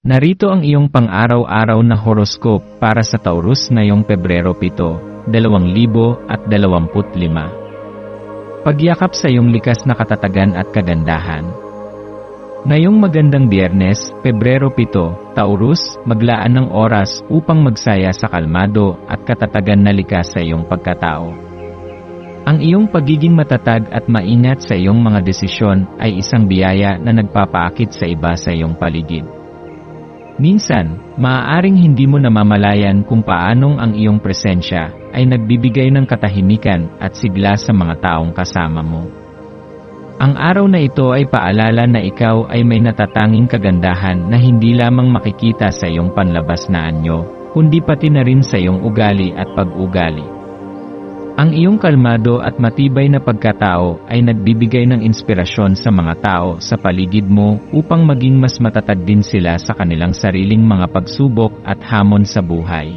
Narito ang iyong pang-araw-araw na horoscope para sa Taurus ngayong Pebrero 7, 2025. Pagyakap sa iyong likas na katatagan at kagandahan. Ngayong magandang biyernes, Pebrero 7, Taurus, maglaan ng oras upang magsaya sa kalmado at katatagan na likas sa iyong pagkatao. Ang iyong pagiging matatag at maingat sa iyong mga desisyon ay isang biyaya na nagpapaakit sa iba sa iyong paligid. Minsan, maaaring hindi mo namamalayan kung paanong ang iyong presensya ay nagbibigay ng katahimikan at sigla sa mga taong kasama mo. Ang araw na ito ay paalala na ikaw ay may natatanging kagandahan na hindi lamang makikita sa iyong panlabas na anyo, kundi pati na rin sa iyong ugali at pag-ugali. Ang iyong kalmado at matibay na pagkatao ay nagbibigay ng inspirasyon sa mga tao sa paligid mo upang maging mas matatag din sila sa kanilang sariling mga pagsubok at hamon sa buhay.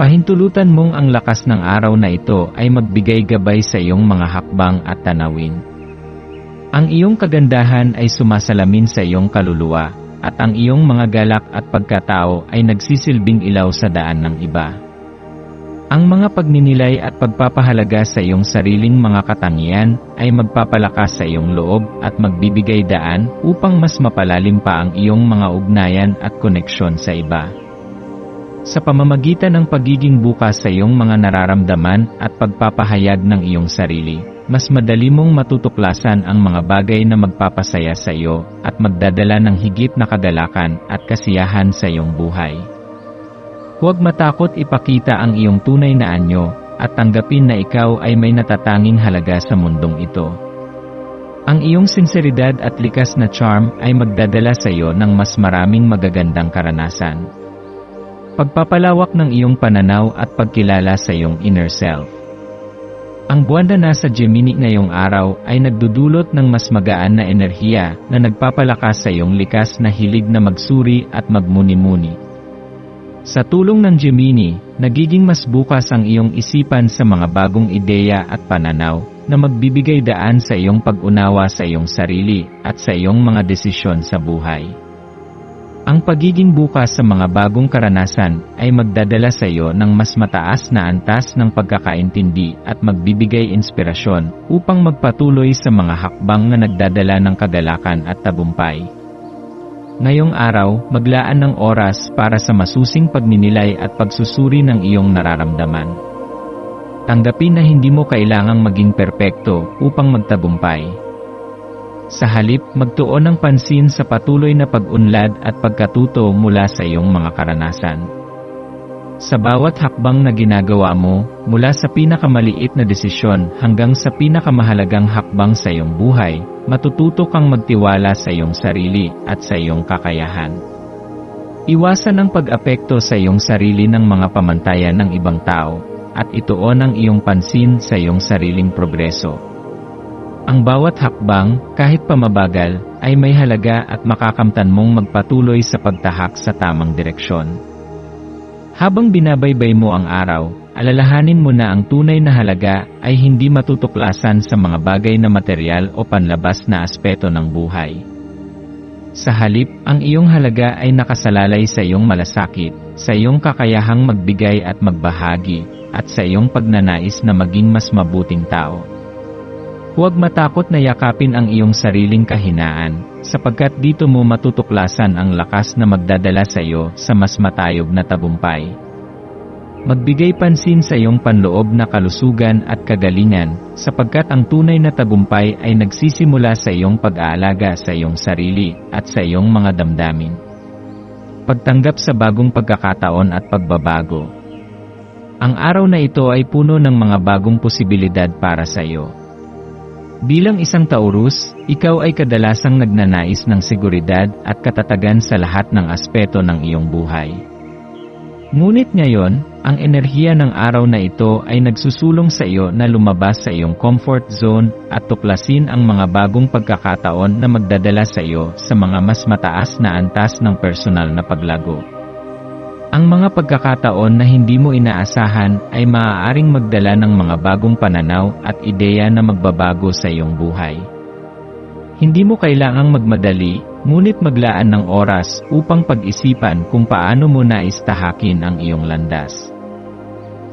Pahintulutan mong ang lakas ng araw na ito ay magbigay gabay sa iyong mga hakbang at tanawin. Ang iyong kagandahan ay sumasalamin sa iyong kaluluwa, at ang iyong mga galak at pagkatao ay nagsisilbing ilaw sa daan ng iba. Ang mga pagninilay at pagpapahalaga sa iyong sariling mga katangian ay magpapalakas sa iyong loob at magbibigay daan upang mas mapalalim pa ang iyong mga ugnayan at koneksyon sa iba. Sa pamamagitan ng pagiging bukas sa iyong mga nararamdaman at pagpapahayag ng iyong sarili, mas madali mong matutuklasan ang mga bagay na magpapasaya sa iyo at magdadala ng higit na kagalakan at kasiyahan sa iyong buhay. Huwag matakot ipakita ang iyong tunay na anyo at tanggapin na ikaw ay may natatanging halaga sa mundong ito. Ang iyong sinseridad at likas na charm ay magdadala sa iyo ng mas maraming magagandang karanasan. Pagpapalawak ng iyong pananaw at pagkilala sa iyong inner self. Ang buwan na nasa Gemini ngayong araw ay nagdudulot ng mas magaan na enerhiya na nagpapalakas sa iyong likas na hilig na magsuri at magmuni-muni. Sa tulong ng Gemini, nagiging mas bukas ang iyong isipan sa mga bagong ideya at pananaw na magbibigay daan sa iyong pag-unawa sa iyong sarili at sa iyong mga desisyon sa buhay. Ang pagiging bukas sa mga bagong karanasan ay magdadala sa iyo ng mas mataas na antas ng pagkakaintindi at magbibigay inspirasyon upang magpatuloy sa mga hakbang na nagdadala ng kagalakan at tabumpay. Ngayong araw, maglaan ng oras para sa masusing pagninilay at pagsusuri ng iyong nararamdaman. Tanggapin na hindi mo kailangang maging perpekto upang magtabumpay. Sa halip, magtuon ng pansin sa patuloy na pag-unlad at pagkatuto mula sa iyong mga karanasan. Sa bawat hakbang na ginagawa mo, mula sa pinakamaliit na desisyon hanggang sa pinakamahalagang hakbang sa iyong buhay, matututo kang magtiwala sa iyong sarili at sa iyong kakayahan. Iwasan ang pag-apekto sa iyong sarili ng mga pamantayan ng ibang tao, at ituon ang iyong pansin sa iyong sariling progreso. Ang bawat hakbang, kahit pamabagal, ay may halaga at makakamtan mong magpatuloy sa pagtahak sa tamang direksyon. Habang binabaybay mo ang araw, alalahanin mo na ang tunay na halaga ay hindi matutuklasan sa mga bagay na material o panlabas na aspeto ng buhay. Sa halip, ang iyong halaga ay nakasalalay sa iyong malasakit, sa iyong kakayahang magbigay at magbahagi, at sa iyong pagnanais na maging mas mabuting tao. Huwag matakot na yakapin ang iyong sariling kahinaan, sapagkat dito mo matutuklasan ang lakas na magdadala sa iyo sa mas matayog na tabumpay. Magbigay pansin sa iyong panloob na kalusugan at kagalingan, sapagkat ang tunay na tagumpay ay nagsisimula sa iyong pag-aalaga sa iyong sarili at sa iyong mga damdamin. Pagtanggap sa bagong pagkakataon at pagbabago. Ang araw na ito ay puno ng mga bagong posibilidad para sa iyo. Bilang isang Taurus, ikaw ay kadalasang nagnanais ng seguridad at katatagan sa lahat ng aspeto ng iyong buhay. Ngunit ngayon, ang enerhiya ng araw na ito ay nagsusulong sa iyo na lumabas sa iyong comfort zone at tuklasin ang mga bagong pagkakataon na magdadala sa iyo sa mga mas mataas na antas ng personal na paglago. Ang mga pagkakataon na hindi mo inaasahan ay maaaring magdala ng mga bagong pananaw at ideya na magbabago sa iyong buhay. Hindi mo kailangang magmadali, ngunit maglaan ng oras upang pag-isipan kung paano mo nais tahakin ang iyong landas.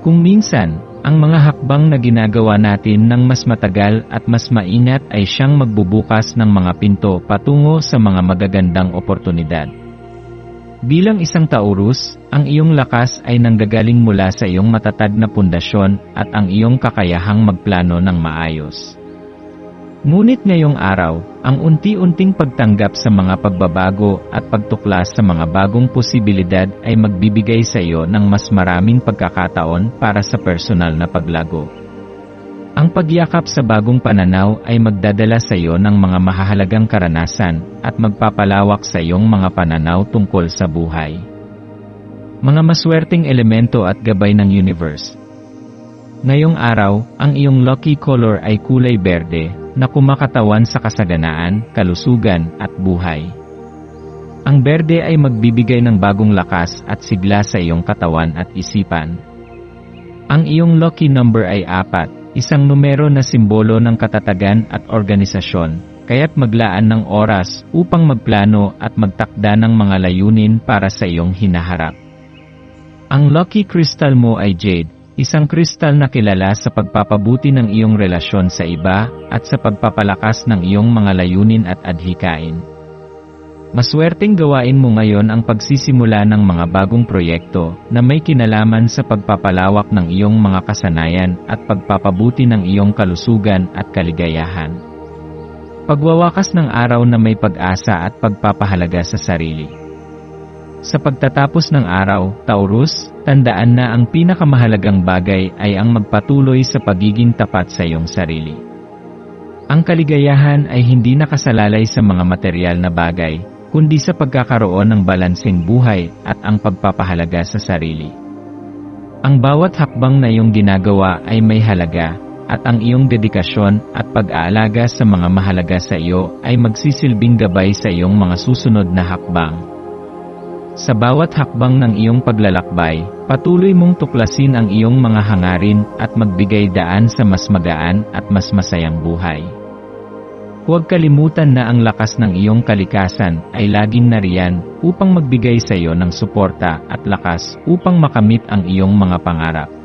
Kung minsan, ang mga hakbang na ginagawa natin ng mas matagal at mas maingat ay siyang magbubukas ng mga pinto patungo sa mga magagandang oportunidad. Bilang isang Taurus, ang iyong lakas ay nanggagaling mula sa iyong matatag na pundasyon at ang iyong kakayahang magplano ng maayos. Ngunit ngayong araw, ang unti-unting pagtanggap sa mga pagbabago at pagtuklas sa mga bagong posibilidad ay magbibigay sa iyo ng mas maraming pagkakataon para sa personal na paglago. Ang pagyakap sa bagong pananaw ay magdadala sa iyo ng mga mahahalagang karanasan at magpapalawak sa iyong mga pananaw tungkol sa buhay. Mga maswerteng elemento at gabay ng universe. Ngayong araw, ang iyong lucky color ay kulay berde, na kumakatawan sa kasaganaan, kalusugan, at buhay. Ang berde ay magbibigay ng bagong lakas at sigla sa iyong katawan at isipan. Ang iyong lucky number ay apat, isang numero na simbolo ng katatagan at organisasyon, kaya't maglaan ng oras upang magplano at magtakda ng mga layunin para sa iyong hinaharap. Ang lucky crystal mo ay jade, isang kristal na kilala sa pagpapabuti ng iyong relasyon sa iba at sa pagpapalakas ng iyong mga layunin at adhikain. Maswerteng gawain mo ngayon ang pagsisimula ng mga bagong proyekto na may kinalaman sa pagpapalawak ng iyong mga kasanayan at pagpapabuti ng iyong kalusugan at kaligayahan. Pagwawakas ng araw na may pag-asa at pagpapahalaga sa sarili. Sa pagtatapos ng araw, Taurus, tandaan na ang pinakamahalagang bagay ay ang magpatuloy sa pagiging tapat sa iyong sarili. Ang kaligayahan ay hindi nakasalalay sa mga material na bagay, kundi sa pagkakaroon ng balanseng buhay at ang pagpapahalaga sa sarili. Ang bawat hakbang na iyong ginagawa ay may halaga, at ang iyong dedikasyon at pag-aalaga sa mga mahalaga sa iyo ay magsisilbing gabay sa iyong mga susunod na hakbang. Sa bawat hakbang ng iyong paglalakbay, patuloy mong tuklasin ang iyong mga hangarin at magbigay daan sa mas magaan at mas masayang buhay. Huwag kalimutan na ang lakas ng iyong kalikasan ay laging nariyan upang magbigay sa iyo ng suporta at lakas upang makamit ang iyong mga pangarap.